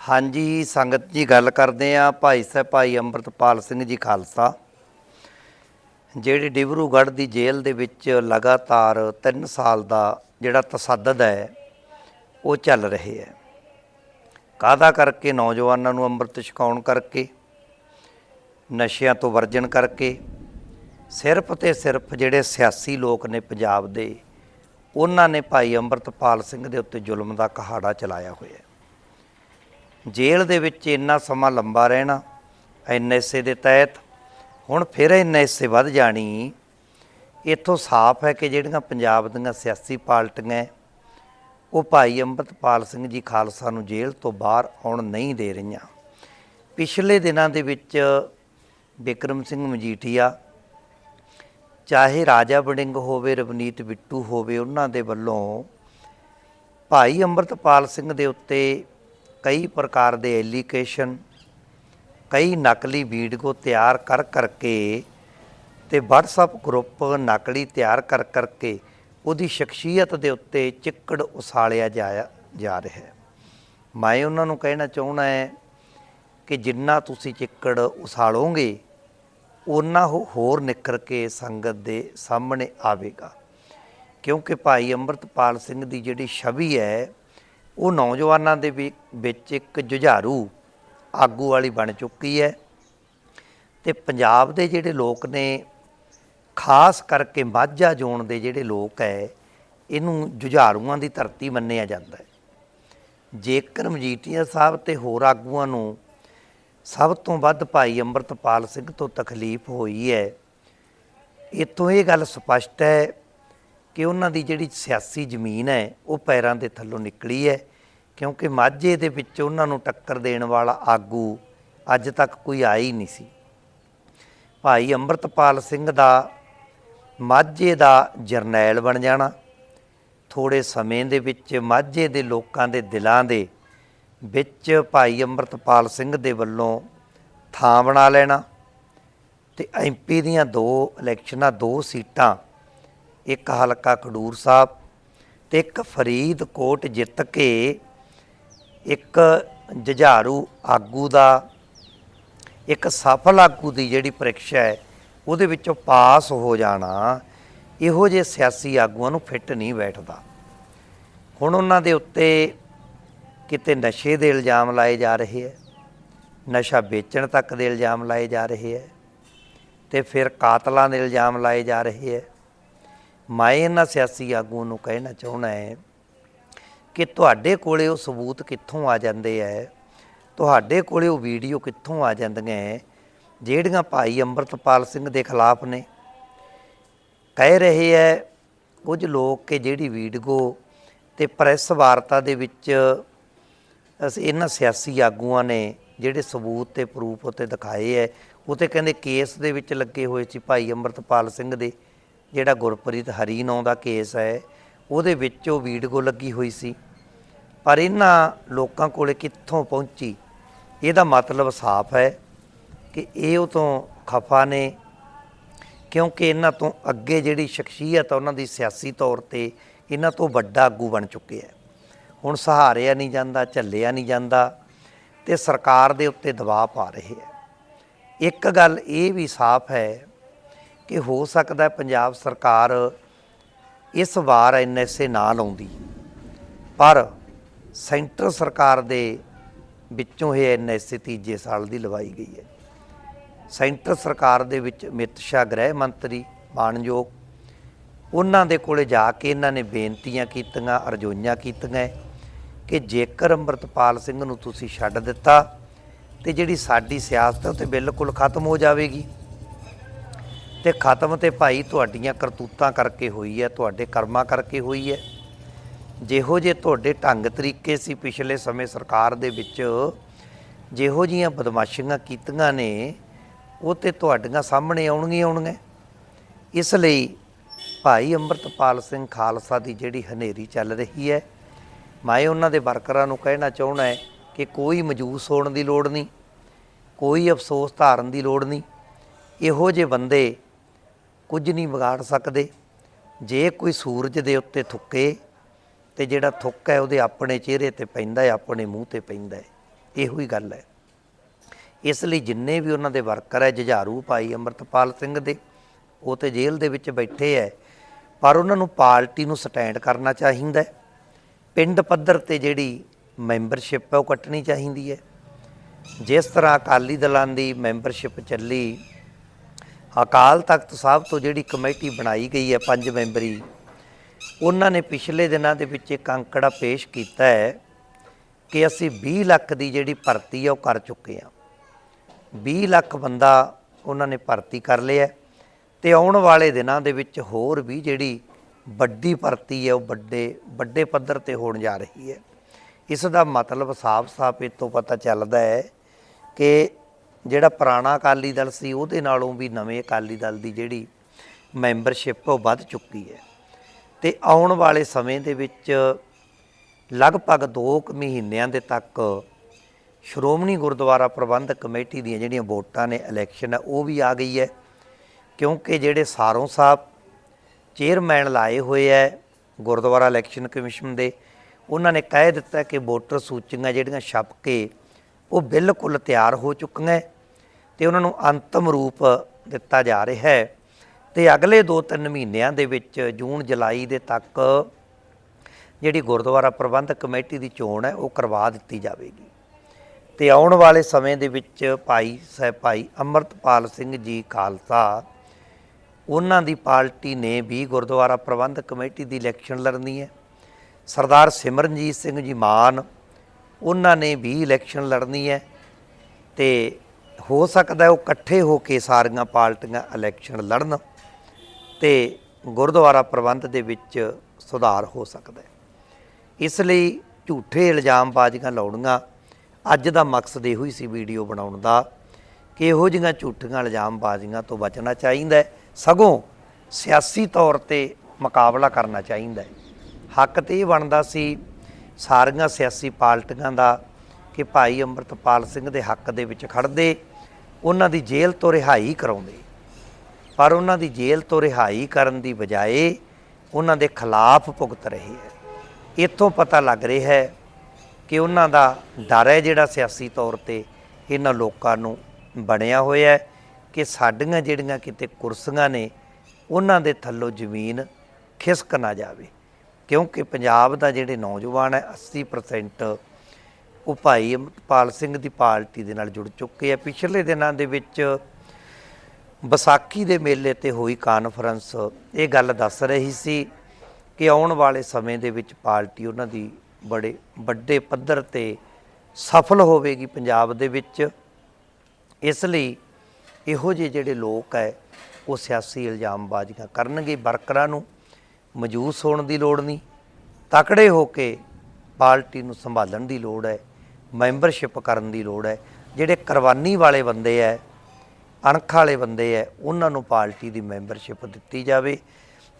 ਹਾਂਜੀ, ਸੰਗਤ ਜੀ ਗੱਲ ਕਰਦੇ ਆ ਭਾਈ ਸਾਹਿਬ, ਭਾਈ ਅੰਮ੍ਰਿਤਪਾਲ ਸਿੰਘ ਜੀ ਖਾਲਸਾ। ਜਿਹੜੇ ਡਿਬਰੂਗੜ੍ਹ ਦੀ ਜੇਲ੍ਹ ਦੇ ਵਿੱਚ ਲਗਾਤਾਰ 3 ਸਾਲ ਦਾ ਜਿਹੜਾ ਤਸੱਦਦ ਹੈ, ਉਹ ਚੱਲ ਰਹੇ ਹੈ। ਕਾਹਦਾ ਕਰਕੇ? ਨੌਜਵਾਨਾਂ ਨੂੰ ਅੰਮ੍ਰਿਤ ਛਕਾਉਣ ਕਰਕੇ, ਨਸ਼ਿਆਂ ਤੋਂ ਵਰਜਣ ਕਰਕੇ, ਸਿਰਫ ਤੇ ਸਿਰਫ ਜਿਹੜੇ ਸਿਆਸੀ ਲੋਕ ਨੇ ਪੰਜਾਬ ਦੇ, ਉਹਨਾਂ ਨੇ ਭਾਈ ਅੰਮ੍ਰਿਤਪਾਲ ਸਿੰਘ ਦੇ ਉੱਤੇ ਜ਼ੁਲਮ ਦਾ ਕਹਾੜਾ ਚਲਾਇਆ ਹੋਇਆ ਜੇਲ੍ਹ ਦੇ ਵਿੱਚ ਇੰਨਾ ਸਮਾਂ ਲੰਬਾ ਰਹਿਣਾ ਐਨਐਸਏ ਦੇ ਤਹਿਤ, ਹੁਣ ਫਿਰ ਐਨਐਸਏ ਵੱਧ ਜਾਣੀ, ਇੱਥੋਂ ਸਾਫ਼ ਹੈ ਕਿ ਜਿਹੜੀਆਂ ਪੰਜਾਬ ਦੀਆਂ ਸਿਆਸੀ ਪਾਰਟੀਆਂ ਉਹ ਭਾਈ ਅੰਮ੍ਰਿਤਪਾਲ ਸਿੰਘ ਜੀ ਖਾਲਸਾ ਨੂੰ ਜੇਲ੍ਹ ਤੋਂ ਬਾਹਰ ਆਉਣ ਨਹੀਂ ਦੇ ਰਹੀਆਂ। ਪਿਛਲੇ ਦਿਨਾਂ ਦੇ ਵਿੱਚ ਬਿਕਰਮ ਸਿੰਘ ਮਜੀਠੀਆ, ਚਾਹੇ ਰਾਜਾ ਵੜਿੰਗ ਹੋਵੇ, ਰਵਨੀਤ ਬਿੱਟੂ ਹੋਵੇ, ਉਹਨਾਂ ਦੇ ਵੱਲੋਂ ਭਾਈ ਅੰਮ੍ਰਿਤਪਾਲ ਸਿੰਘ ਦੇ ਉੱਤੇ ਕਈ ਪ੍ਰਕਾਰ ਦੇ ਐਲੀਕੇਸ਼ਨ ਕਈ ਨਕਲੀ ਵੀਡੀਓ ਤਿਆਰ ਕਰ ਕਰਕੇ ਤੇ WhatsApp ਗਰੁੱਪ ਨਕਲੀ ਤਿਆਰ ਕਰ ਕਰਕੇ ਉਹਦੀ ਸ਼ਖਸੀਅਤ ਦੇ ਉੱਤੇ ਚਿੱਕੜ ਉਸਾਲਿਆ ਜਾਇਆ, ਜਾ ਰਿਹਾ ਹੈ। ਮੈਂ ਉਹਨਾਂ ਨੂੰ ਕਹਿਣਾ ਚਾਹੁੰਦਾ ਹੈ ਕਿ ਜਿੰਨਾ ਤੁਸੀਂ ਚਿੱਕੜ ਉਸਾਲੋਗੇ ਉਹਨਾਂ ਉਹ ਹੋਰ ਨਿਕਰ ਕੇ ਸੰਗਤ ਦੇ ਸਾਹਮਣੇ ਆਵੇਗਾ। ਕਿਉਂਕਿ ਭਾਈ ਅੰਮ੍ਰਿਤਪਾਲ ਸਿੰਘ ਦੀ ਜਿਹੜੀ ਛਵੀ ਹੈ ਉਹ ਨੌਜਵਾਨਾਂ ਦੇ ਵੀ- ਵਿੱਚ ਇੱਕ ਜੁਝਾਰੂ ਆਗੂ ਵਾਲੀ ਬਣ ਚੁੱਕੀ ਹੈ ਤੇ ਪੰਜਾਬ ਦੇ ਜਿਹੜੇ ਲੋਕ ਨੇ, ਖਾਸ ਕਰਕੇ ਮਾਝਾ ਜ਼ੋਨ ਦੇ ਜਿਹੜੇ ਲੋਕ ਹੈ, ਇਹਨੂੰ ਜੁਝਾਰੂਆਂ ਦੀ ਧਰਤੀ ਮੰਨਿਆ ਜਾਂਦਾ ਹੈ। ਜੇਕਰ ਮਜੀਠੀਆ ਸਾਹਿਬ ਤੇ ਹੋਰ ਆਗੂਆਂ ਨੂੰ ਸਭ ਤੋਂ ਵੱਧ ਭਾਈ ਅੰਮ੍ਰਿਤਪਾਲ ਸਿੰਘ ਤੋਂ ਤਕਲੀਫ ਹੋਈ ਹੈ ਇਤੋਂ ਇਹ ਗੱਲ ਸਪਸ਼ਟ ਹੈ ਕਿ ਉਹਨਾਂ ਦੀ ਜਿਹੜੀ ਸਿਆਸੀ ਜ਼ਮੀਨ ਹੈ, ਉਹ ਪੈਰਾਂ ਦੇ ਥੱਲੋਂ ਨਿਕਲੀ ਹੈ, ਕਿਉਂਕਿ ਮਾਝੇ ਦੇ ਵਿੱਚ ਉਹਨਾਂ ਨੂੰ ਟੱਕਰ ਦੇਣ ਵਾਲਾ ਆਗੂ ਅੱਜ ਤੱਕ ਕੋਈ ਆਇਆ ਹੀ ਨਹੀਂ ਸੀ। ਭਾਈ ਅੰਮ੍ਰਿਤਪਾਲ ਸਿੰਘ ਦਾ ਮਾਝੇ ਦਾ ਜਰਨੈਲ ਬਣ ਜਾਣਾ ਥੋੜੇ ਸਮੇਂ ਦੇ ਵਿੱਚ ਮਾਝੇ ਦੇ ਲੋਕਾਂ ਦੇ ਦਿਲਾਂ ਦੇ ਵਿੱਚ ਭਾਈ ਅੰਮ੍ਰਿਤਪਾਲ ਸਿੰਘ ਦੇ ਵੱਲੋਂ ਥਾਂ ਬਣਾ ਲੈਣਾ ਤੇ ਐਮਪੀ ਦੀਆਂ ਦੋ ਇਲੈਕਸ਼ਨਾਂ, ਦੋ ਸੀਟਾਂ ਇੱਕ ਹਲਕਾ ਖਡੂਰ ਸਾਹਿਬ ਤੇ ਇੱਕ ਫਰੀਦਕੋਟ ਜਿੱਤ ਕੇ ਇੱਕ ਜੁਝਾਰੂ ਆਗੂ ਦਾ, ਇੱਕ ਸਫਲ ਆਗੂ ਦੀ ਜਿਹੜੀ ਪ੍ਰੀਖਿਆ ਹੈ, ਉਹਦੇ ਵਿੱਚੋਂ ਪਾਸ ਹੋ ਜਾਣਾ, ਇਹੋ ਜਿਹੇ ਸਿਆਸੀ ਆਗੂਆਂ ਨੂੰ ਫਿੱਟ ਨਹੀਂ ਬੈਠਦਾ। ਹੁਣ ਉਹਨਾਂ ਦੇ ਉੱਤੇ ਕਿਤੇ ਨਸ਼ੇ ਦੇ ਇਲਜ਼ਾਮ ਲਾਏ ਜਾ ਰਹੇ ਹੈ, ਨਸ਼ਾ ਵੇਚਣ ਤੱਕ ਦੇ ਇਲਜ਼ਾਮ ਲਾਏ ਜਾ ਰਹੇ ਹੈ, ਤੇ ਫਿਰ ਕਾਤਲਾਂ ਦੇ ਇਲਜ਼ਾਮ ਲਾਏ ਜਾ ਰਹੇ ਹੈ। ਮੈਂ ਇਹਨਾਂ ਸਿਆਸੀ ਆਗੂਆਂ ਨੂੰ ਕਹਿਣਾ ਚਾਹੁੰਦਾ ਹੈ ਕਿ ਤੁਹਾਡੇ ਕੋਲੇ ਉਹ ਸਬੂਤ ਕਿੱਥੋਂ ਆ ਜਾਂਦੇ ਐ ਤੁਹਾਡੇ ਕੋਲੇ ਉਹ ਵੀਡੀਓ ਕਿੱਥੋਂ ਆ ਜਾਂਦੀਆਂ ਹੈ, ਜਿਹੜੀਆਂ ਭਾਈ ਅੰਮ੍ਰਿਤਪਾਲ ਸਿੰਘ ਦੇ ਖਿਲਾਫ ਨੇ। ਕਹਿ ਰਹੇ ਐ ਕੁਝ ਲੋਕ ਕਿ ਜਿਹੜੀ ਵੀਡੀਓ ਤੇ ਪ੍ਰੈਸ ਵਾਰਤਾ ਦੇ ਵਿੱਚ ਅਸੀਂ ਇਹਨਾਂ ਸਿਆਸੀ ਆਗੂਆਂ ਨੇ ਜਿਹੜੇ ਸਬੂਤ ਤੇ ਪ੍ਰੂਫ ਉੱਤੇ ਦਿਖਾਏ ਐ ਉਹ ਤੇ ਕਹਿੰਦੇ ਕੇਸ ਦੇ ਵਿੱਚ ਲੱਗੇ ਹੋਏ ਸੀ ਭਾਈ ਅੰਮ੍ਰਿਤਪਾਲ ਸਿੰਘ ਦੇ। ਜਿਹੜਾ ਗੁਰਪ੍ਰੀਤ ਹਰੀ ਨਾਂ ਦਾ ਕੇਸ ਹੈ, ਉਹਦੇ ਵਿੱਚ ਉਹ ਵੀਡੀਓ ਲੱਗੀ ਹੋਈ ਸੀ। ਪਰ ਇਹਨਾਂ ਲੋਕਾਂ ਕੋਲੇ ਕਿੱਥੋਂ ਪਹੁੰਚੀ? ਇਹਦਾ ਮਤਲਬ ਸਾਫ਼ ਹੈ ਕਿ ਇਹ ਉਹ ਤੋਂ ਖਫਾ ਨੇ, ਕਿਉਂਕਿ ਇਹਨਾਂ ਤੋਂ ਅੱਗੇ ਜਿਹੜੀ ਸ਼ਖਸੀਅਤ ਉਹਨਾਂ ਦੀ ਸਿਆਸੀ ਤੌਰ ਤੇ ਇਹਨਾਂ ਤੋਂ ਵੱਡਾ ਆਗੂ ਬਣ ਚੁੱਕੇ ਹੈ ਹੁਣ ਸਹਾਰਿਆ ਨਹੀਂ ਜਾਂਦਾ, ਝੱਲਿਆ ਨਹੀਂ ਜਾਂਦਾ ਤੇ ਸਰਕਾਰ ਦੇ ਉੱਤੇ ਦਬਾਅ ਪਾ ਰਹੇ ਹੈ ਇੱਕ ਗੱਲ ਇਹ ਵੀ ਸਾਫ਼ ਹੈ ਕਿ ਹੋ ਸਕਦਾ ਪੰਜਾਬ ਸਰਕਾਰ ਇਸ ਵਾਰ ਐਨਐਸਏ ਨਾ ਲਾਉਂਦੀ। ਪਰ ਸੈਂਟਰ ਸਰਕਾਰ ਦੇ ਵਿੱਚੋਂ ਇਹ ਐਨਐਸਏ ਤੀਜੇ ਸਾਲ ਦੀ ਲਵਾਈ ਗਈ ਹੈ। ਸੈਂਟਰ ਸਰਕਾਰ ਦੇ ਵਿੱਚ ਅਮਿਤ ਸ਼ਾਹ ਗ੍ਰਹਿ ਮੰਤਰੀ ਮਾਨਯੋਗ, ਉਹਨਾਂ ਦੇ ਕੋਲੇ ਜਾ ਕੇ ਇਹਨਾਂ ਨੇ ਬੇਨਤੀਆਂ ਕੀਤੀਆਂ, ਅਰਜ਼ੋਈਆਂ ਕੀਤੀਆਂ ਕਿ ਜੇਕਰ ਅੰਮ੍ਰਿਤਪਾਲ ਸਿੰਘ ਨੂੰ ਤੁਸੀਂ ਛੱਡ ਦਿੱਤਾ ਤੇ ਜਿਹੜੀ ਸਾਡੀ ਸਿਆਸਤ ਹੈ ਉਹ ਤੇ ਬਿਲਕੁਲ ਖਤਮ ਹੋ ਜਾਵੇਗੀ। ਤੇ ਖਤਮ ਤੇ ਭਾਈ ਤੁਹਾਡੀਆਂ ਕਰਤੂਤਾਂ ਕਰਕੇ ਹੋਈ ਹੈ, ਤੁਹਾਡੇ ਕਰਮਾਂ ਕਰਕੇ ਹੋਈ ਹੈ। ਜਿਹੋ ਜੇ ਤੁਹਾਡੇ ਢੰਗ ਤਰੀਕੇ ਸੀ ਪਿਛਲੇ ਸਮੇਂ ਸਰਕਾਰ ਦੇ ਵਿੱਚ, ਜਿਹੋ ਜੀਆਂ ਬਦਮਾਸ਼ੀਆਂ ਕੀਤੀਆਂ ਨੇ, ਉਹ ਤੇ ਤੁਹਾਡੀਆਂ ਸਾਹਮਣੇ ਆਉਣਗੀਆਂ ਆਉਣਗੀਆਂ ਇਸ ਲਈ ਭਾਈ ਅੰਮ੍ਰਿਤਪਾਲ ਸਿੰਘ ਖਾਲਸਾ ਦੀ ਜਿਹੜੀ ਹਨੇਰੀ ਚੱਲ ਰਹੀ ਹੈ, ਮੈਂ ਉਹਨਾਂ ਦੇ ਵਰਕਰਾਂ ਨੂੰ ਕਹਿਣਾ ਚਾਹੁੰਦਾ ਹੈ ਕਿ ਕੋਈ ਮਜੂਸ ਹੋਣ ਦੀ ਲੋੜ ਨਹੀਂ, ਕੋਈ ਅਫਸੋਸ ਧਾਰਨ ਦੀ ਲੋੜ ਨਹੀਂ। ਇਹੋ ਜਿਹੇ ਬੰਦੇ ਕੁਝ ਨਹੀਂ ਵਿਗਾੜ ਸਕਦੇ। ਜੇ ਕੋਈ ਸੂਰਜ ਦੇ ਉੱਤੇ ਥੁੱਕੇ, ਤੇ ਜਿਹੜਾ ਥੁੱਕ ਹੈ ਉਹਦੇ ਆਪਣੇ ਚਿਹਰੇ ਤੇ ਪੈਂਦਾ ਹੈ, ਆਪਣੇ ਮੂੰਹ ਤੇ ਪੈਂਦਾ ਹੈ। ਇਹੋ ਹੀ ਗੱਲ ਹੈ। ਇਸ ਲਈ ਜਿੰਨੇ ਵੀ ਉਹਨਾਂ ਦੇ ਵਰਕਰ ਹੈ, ਜੁਝਾਰੂ ਭਾਈ ਅੰਮ੍ਰਿਤਪਾਲ ਸਿੰਘ ਦੇ, ਉਹ ਤੇ ਜੇਲ੍ਹ ਦੇ ਵਿੱਚ ਬੈਠੇ ਹੈ, ਪਰ ਉਹਨਾਂ ਨੂੰ ਪਾਰਟੀ ਨੂੰ ਸਟੈਂਡ ਕਰਨਾ ਚਾਹੀਦਾ ਹੈ। ਪਿੰਡ ਪੱਧਰ ਤੇ ਜਿਹੜੀ ਮੈਂਬਰਸ਼ਿਪ ਹੈ, ਉਹ ਕੱਟਣੀ ਚਾਹੀਦੀ ਹੈ। ਜਿਸ ਤਰ੍ਹਾਂ ਅਕਾਲੀ ਦਲਾਂ ਦੀ ਮੈਂਬਰਸ਼ਿਪ ਚੱਲੀ ਅਕਾਲ ਤਖਤ ਸਾਹਿਬ ਤੋਂ ਜਿਹੜੀ ਕਮੇਟੀ ਬਣਾਈ ਗਈ ਹੈ ਪੰਜ ਮੈਂਬਰੀ, ਉਹਨਾਂ ਨੇ ਪਿਛਲੇ ਦਿਨਾਂ ਦੇ ਵਿੱਚ ਇੱਕ ਅੰਕੜਾ ਪੇਸ਼ ਕੀਤਾ ਹੈ ਕਿ ਅਸੀਂ 20 ਲੱਖ ਦੀ ਜਿਹੜੀ ਭਰਤੀ ਹੈ ਉਹ ਕਰ ਚੁੱਕੇ ਹਾਂ। 20 ਲੱਖ ਬੰਦਾ ਉਹਨਾਂ ਨੇ ਭਰਤੀ ਕਰ ਲਿਆ ਹੈ ਤੇ ਆਉਣ ਵਾਲੇ ਦਿਨਾਂ ਦੇ ਵਿੱਚ ਹੋਰ ਵੀ ਜਿਹੜੀ ਵੱਡੀ ਭਰਤੀ ਹੈ ਉਹ ਵੱਡੇ ਵੱਡੇ ਪੱਧਰ ਤੇ ਹੋਣ ਜਾ ਰਹੀ ਹੈ। ਇਸ ਦਾ ਮਤਲਬ ਸਾਫ਼-ਸਾਫ਼ ਇਹ ਤੋਂ ਪਤਾ ਚੱਲਦਾ ਹੈ ਕਿ ਜਿਹੜਾ ਪੁਰਾਣਾ ਅਕਾਲੀ ਦਲ ਸੀ, ਉਹਦੇ ਨਾਲੋਂ ਵੀ ਨਵੇਂ ਅਕਾਲੀ ਦਲ ਦੀ ਜਿਹੜੀ ਮੈਂਬਰਸ਼ਿਪ ਉਹ ਵੱਧ ਚੁੱਕੀ ਹੈ। ਤੇ ਆਉਣ ਵਾਲੇ ਸਮੇਂ ਦੇ ਵਿੱਚ ਲਗਭਗ 2 ਮਹੀਨਿਆਂ ਦੇ ਤੱਕ ਸ਼੍ਰੋਮਣੀ ਗੁਰਦੁਆਰਾ ਪ੍ਰਬੰਧਕ ਕਮੇਟੀ ਦੀਆਂ ਜਿਹੜੀਆਂ ਵੋਟਾਂ ਨੇ, ਇਲੈਕਸ਼ਨ ਹੈ, ਉਹ ਵੀ ਆ ਗਈ ਹੈ। ਕਿਉਂਕਿ ਜਿਹੜੇ ਸਾਰੋਂ ਸਾਹਿਬ ਚੇਅਰਮੈਨ ਲਾਏ ਹੋਏ ਹੈ ਗੁਰਦੁਆਰਾ ਇਲੈਕਸ਼ਨ ਕਮਿਸ਼ਨ ਦੇ, ਉਹਨਾਂ ਨੇ ਕਹਿ ਦਿੱਤਾ ਕਿ ਵੋਟਰ ਸੂਚੀਆਂ ਜਿਹੜੀਆਂ ਛਪ ਕੇ ਉਹ ਬਿਲਕੁਲ ਤਿਆਰ ਹੋ ਚੁੱਕੀਆਂ ਹੈ ਤੇ ਉਹਨਾਂ ਨੂੰ ਅੰਤਮ ਰੂਪ ਦਿੱਤਾ ਜਾ ਰਿਹਾ ਹੈ। ਤੇ ਅਗਲੇ 2-3 ਮਹੀਨਿਆਂ ਦੇ ਵਿੱਚ ਜੂਨ, ਜੁਲਾਈ ਦੇ ਤੱਕ ਜਿਹੜੀ ਗੁਰਦੁਆਰਾ ਪ੍ਰਬੰਧਕ ਕਮੇਟੀ ਦੀ ਚੋਣ ਹੈ, ਉਹ ਕਰਵਾ ਦਿੱਤੀ ਜਾਵੇਗੀ। ਤੇ ਆਉਣ ਵਾਲੇ ਸਮੇਂ ਦੇ ਵਿੱਚ ਭਾਈ ਸਾਹਿਬ ਭਾਈ ਅਮਰਤਪਾਲ ਸਿੰਘ ਜੀ ਖਾਲਸਾ, ਉਹਨਾਂ ਦੀ ਪਾਰਟੀ ਨੇ ਵੀ ਗੁਰਦੁਆਰਾ ਪ੍ਰਬੰਧਕ ਕਮੇਟੀ ਦੀ ਇਲੈਕਸ਼ਨ ਲੜਨੀ ਹੈ। ਸਰਦਾਰ ਸਿਮਰਨਜੀਤ ਸਿੰਘ ਜੀ ਮਾਨ ਉਹਨਾਂ ਨੇ ਵੀ ਇਲੈਕਸ਼ਨ ਲੜਨੀ ਹੈ ਤੇ ਹੋ ਸਕਦਾ ਉਹ ਇਕੱਠੇ ਹੋ ਕੇ ਸਾਰੀਆਂ ਪਾਰਟੀਆਂ ਇਲੈਕਸ਼ਨ ਲੜਨ ਤੇ ਗੁਰਦੁਆਰਾ ਪ੍ਰਬੰਧ ਦੇ ਵਿੱਚ ਸੁਧਾਰ ਹੋ ਸਕਦਾ ਹੈ। ਇਸ ਲਈ ਝੂਠੇ ਇਲਜ਼ਾਮਬਾਜ਼ੀਆਂ ਲਾਉਣੀਆਂ ਅੱਜ ਦਾ ਮਕਸਦ ਇਹੋ ਹੀ ਸੀ ਵੀਡੀਓ ਬਣਾਉਣ ਦਾ ਕਿ ਇਹੋ ਜਿਹੀਆਂ ਝੂਠੀਆਂ ਇਲਜ਼ਾਮਬਾਜ਼ੀਆਂ ਤੋਂ ਬਚਣਾ ਚਾਹੀਦਾ ਸਗੋਂ ਸਿਆਸੀ ਤੌਰ ਤੇ ਮੁਕਾਬਲਾ ਕਰਨਾ ਚਾਹੀਦਾ ਹੱਕ ਤੇ ਇਹ ਬਣਦਾ ਸੀ ਸਾਰੀਆਂ ਸਿਆਸੀ ਪਾਰਟੀਆਂ ਦਾ ਕਿ ਭਾਈ ਅੰਮ੍ਰਿਤਪਾਲ ਸਿੰਘ ਦੇ ਹੱਕ ਦੇ ਵਿੱਚ ਖੜਦੇ ਉਹਨਾਂ ਦੀ ਜੇਲ੍ਹ ਤੋਂ ਰਿਹਾਈ ਕਰਾਉਂਦੇ। ਪਰ ਉਹਨਾਂ ਦੀ ਜੇਲ੍ਹ ਤੋਂ ਰਿਹਾਈ ਕਰਨ ਦੀ ਬਜਾਏ ਉਹਨਾਂ ਦੇ ਖਿਲਾਫ ਭੁਗਤ ਰਹੇ ਹੈ। ਇੱਥੋਂ ਪਤਾ ਲੱਗ ਰਿਹਾ ਹੈ ਕਿ ਉਹਨਾਂ ਦਾ ਡਰ ਹੈ ਜਿਹੜਾ ਸਿਆਸੀ ਤੌਰ ਤੇ ਇਹਨਾਂ ਲੋਕਾਂ ਨੂੰ ਬਣਿਆ ਹੋਇਆ ਹੈ ਕਿ ਸਾਡੀਆਂ ਜਿਹੜੀਆਂ ਕਿਤੇ ਕੁਰਸੀਆਂ ਨੇ, ਉਹਨਾਂ ਦੇ ਥੱਲੋਂ ਜ਼ਮੀਨ ਖਿਸਕ ਨਾ ਜਾਵੇ। ਕਿਉਂਕਿ ਪੰਜਾਬ ਦਾ ਜਿਹੜੇ ਨੌਜਵਾਨ ਹੈ 80% ਉਹ ਭਾਈ ਅਮਰਪਾਲ ਸਿੰਘ ਦੀ ਪਾਰਟੀ ਦੇ ਨਾਲ ਜੁੜ ਚੁੱਕੇ ਆ। ਪਿਛਲੇ ਦਿਨਾਂ ਦੇ ਵਿੱਚ ਵਿਸਾਖੀ ਦੇ ਮੇਲੇ ਤੇ ਹੋਈ ਕਾਨਫਰੰਸ, ਇਹ ਗੱਲ ਦੱਸ ਰਹੀ ਸੀ ਕਿ ਆਉਣ ਵਾਲੇ ਸਮੇਂ ਦੇ ਵਿੱਚ ਪਾਰਟੀ ਉਹਨਾਂ ਦੀ ਬੜੇ ਵੱਡੇ ਪੱਧਰ ਤੇ ਸਫਲ ਹੋਵੇਗੀ ਪੰਜਾਬ ਦੇ ਵਿੱਚ। ਇਸ ਲਈ ਇਹੋ ਜਿਹੇ ਜਿਹੜੇ ਲੋਕ ਹੈ, ਉਹ ਸਿਆਸੀ ਇਲਜ਼ਾਮਬਾਜ਼ੀਆਂ ਕਰਨਗੇ ਵਰਕਰਾਂ ਨੂੰ। ਮਜੂਸ ਹੋਣ ਦੀ ਲੋੜ ਨਹੀਂ। ਤਕੜੇ ਹੋ ਕੇ ਪਾਰਟੀ ਨੂੰ ਸੰਭਾਲਣ ਦੀ ਲੋੜ ਹੈ, ਮੈਂਬਰਸ਼ਿਪ ਕਰਨ ਦੀ ਲੋੜ ਹੈ। ਜਿਹੜੇ ਕੁਰਬਾਨੀ ਵਾਲੇ ਬੰਦੇ ਹੈ ਅਣਖ ਵਾਲੇ ਬੰਦੇ ਹੈ ਉਹਨਾਂ ਨੂੰ ਪਾਰਟੀ ਦੀ ਮੈਂਬਰਸ਼ਿਪ ਦਿੱਤੀ ਜਾਵੇ।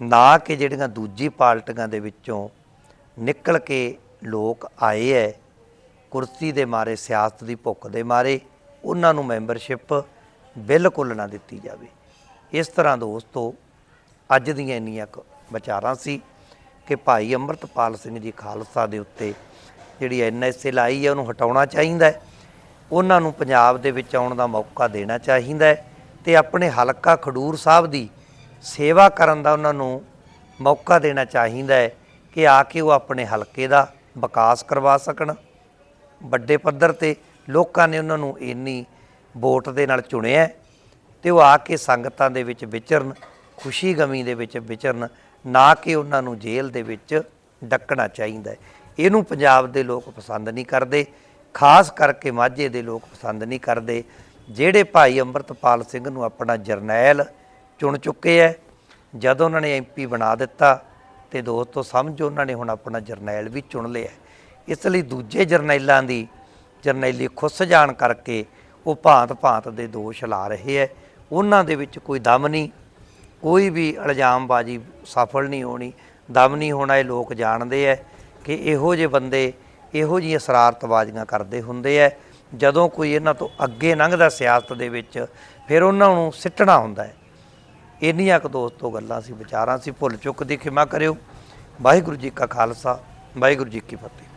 ਨਾ ਕਿ ਜਿਹੜੀਆਂ ਦੂਜੀ ਪਾਰਟੀਆਂ ਦੇ ਵਿੱਚੋਂ ਨਿਕਲ ਕੇ ਲੋਕ ਆਏ ਹੈ ਕੁਰਸੀ ਦੇ ਮਾਰੇ, ਸਿਆਸਤ ਦੀ ਭੁੱਖ ਦੇ ਮਾਰੇ, ਉਹਨਾਂ ਨੂੰ ਮੈਂਬਰਸ਼ਿਪ ਬਿਲਕੁਲ ਨਾ ਦਿੱਤੀ ਜਾਵੇ। ਇਸ ਤਰ੍ਹਾਂ ਦੋਸਤੋ, ਅੱਜ ਦੀਆਂ ਇੰਨੀਆਂ ਕੁ ਵਿਚਾਰਾਂ ਸੀ ਕਿ ਭਾਈ ਅੰਮ੍ਰਿਤਪਾਲ ਸਿੰਘ ਜੀ ਖਾਲਸਾ ਦੇ ਉੱਤੇ ਜਿਹੜੀ ਐਨਐਸਏ ਲਾਈ ਹੈ, ਉਹਨੂੰ ਹਟਾਉਣਾ ਚਾਹੀਦਾ ਹੈ। ਉਹਨਾਂ ਨੂੰ ਪੰਜਾਬ ਦੇ ਵਿੱਚ ਆਉਣ ਦਾ ਮੌਕਾ ਦੇਣਾ ਚਾਹੀਦਾ ਹੈ ਤੇ ਆਪਣੇ ਹਲਕਾ ਖਡੂਰ ਸਾਹਿਬ ਦੀ ਸੇਵਾ ਕਰਨ ਦਾ ਉਹਨਾਂ ਨੂੰ ਮੌਕਾ ਦੇਣਾ ਚਾਹੀਦਾ ਹੈ ਕਿ ਆ ਕੇ ਉਹ ਆਪਣੇ ਹਲਕੇ ਦਾ ਵਿਕਾਸ ਕਰਵਾ ਸਕਣ। ਵੱਡੇ ਪੱਧਰ ਤੇ ਲੋਕਾਂ ਨੇ ਉਹਨਾਂ ਨੂੰ ਇੰਨੀ ਵੋਟ ਦੇ ਨਾਲ ਚੁਣਿਆ ਹੈ ਤੇ ਉਹ ਆ ਕੇ ਸੰਗਤਾਂ ਦੇ ਵਿੱਚ ਵਿਚਰਨ, ਖੁਸ਼ੀ ਗਮੀ ਦੇ ਵਿੱਚ ਵਿਚਰਨ ਨਾ ਕਿ ਉਹਨਾਂ ਨੂੰ ਜੇਲ੍ਹ ਦੇ ਵਿੱਚ ਡੱਕਣਾ ਚਾਹੀਦਾ ਹੈ। ਇਹਨੂੰ ਪੰਜਾਬ ਦੇ ਲੋਕ ਪਸੰਦ ਨਹੀਂ ਕਰਦੇ, ਖਾਸ ਕਰਕੇ ਮਾਝੇ ਦੇ ਲੋਕ ਪਸੰਦ ਨਹੀਂ ਕਰਦੇ, ਜਿਹੜੇ ਭਾਈ ਅੰਮ੍ਰਿਤਪਾਲ ਸਿੰਘ ਨੂੰ ਆਪਣਾ ਜਰਨੈਲ ਚੁਣ ਚੁੱਕੇ ਹੈ ਜਦੋਂ ਉਹਨਾਂ ਨੇ ਐਮਪੀ ਬਣਾ ਦਿੱਤਾ ਤੇ ਦੋਸਤੋ, ਸਮਝੋ ਉਹਨਾਂ ਨੇ ਹੁਣ ਆਪਣਾ ਜਰਨੈਲ ਵੀ ਚੁਣ ਲਿਆ। ਇਸ ਲਈ ਦੂਜੇ ਜਰਨੈਲਾਂ ਦੀ ਜਰਨੈਲੀ ਖੁੱਸ ਜਾਣ ਕਰਕੇ ਉਹ ਭਾਂਤ ਭਾਂਤ ਦੇ ਦੋਸ਼ ਲਾ ਰਹੇ ਹੈ ਉਹਨਾਂ ਦੇ ਵਿੱਚ ਕੋਈ ਦਮ ਨਹੀਂ। ਕੋਈ ਵੀ ਇਲਜ਼ਾਮਬਾਜ਼ੀ ਸਫਲ ਨਹੀਂ ਹੋਣੀ, ਦਮ ਨਹੀਂ ਹੋਣਾ, ਇਹ ਲੋਕ ਜਾਣਦੇ ਹੈ ਕਿ ਇਹੋ ਜਿਹੇ ਬੰਦੇ ਇਹੋ ਜਿਹੀਆਂ ਸ਼ਰਾਰਤਬਾਜ਼ੀਆਂ ਕਰਦੇ ਹੁੰਦੇ ਹੈ ਜਦੋਂ ਕੋਈ ਇਹਨਾਂ ਤੋਂ ਅੱਗੇ ਲੰਘਦਾ ਸਿਆਸਤ ਦੇ ਵਿੱਚ, ਫਿਰ ਉਹਨਾਂ ਨੂੰ ਸਿੱਟਣਾ ਹੁੰਦਾ ਹੈ ਇੰਨੀਆਂ ਕੁ ਦੋਸਤੋ ਗੱਲਾਂ ਸੀ, ਵਿਚਾਰਾਂ ਸੀ, ਭੁੱਲ ਚੁੱਕ ਦੀ ਖਿਮਾ ਕਰਿਓ। ਵਾਹਿਗੁਰੂ ਜੀ ਕਾ ਖਾਲਸਾ, ਵਾਹਿਗੁਰੂ ਜੀ ਕੀ ਫਤਿਹ।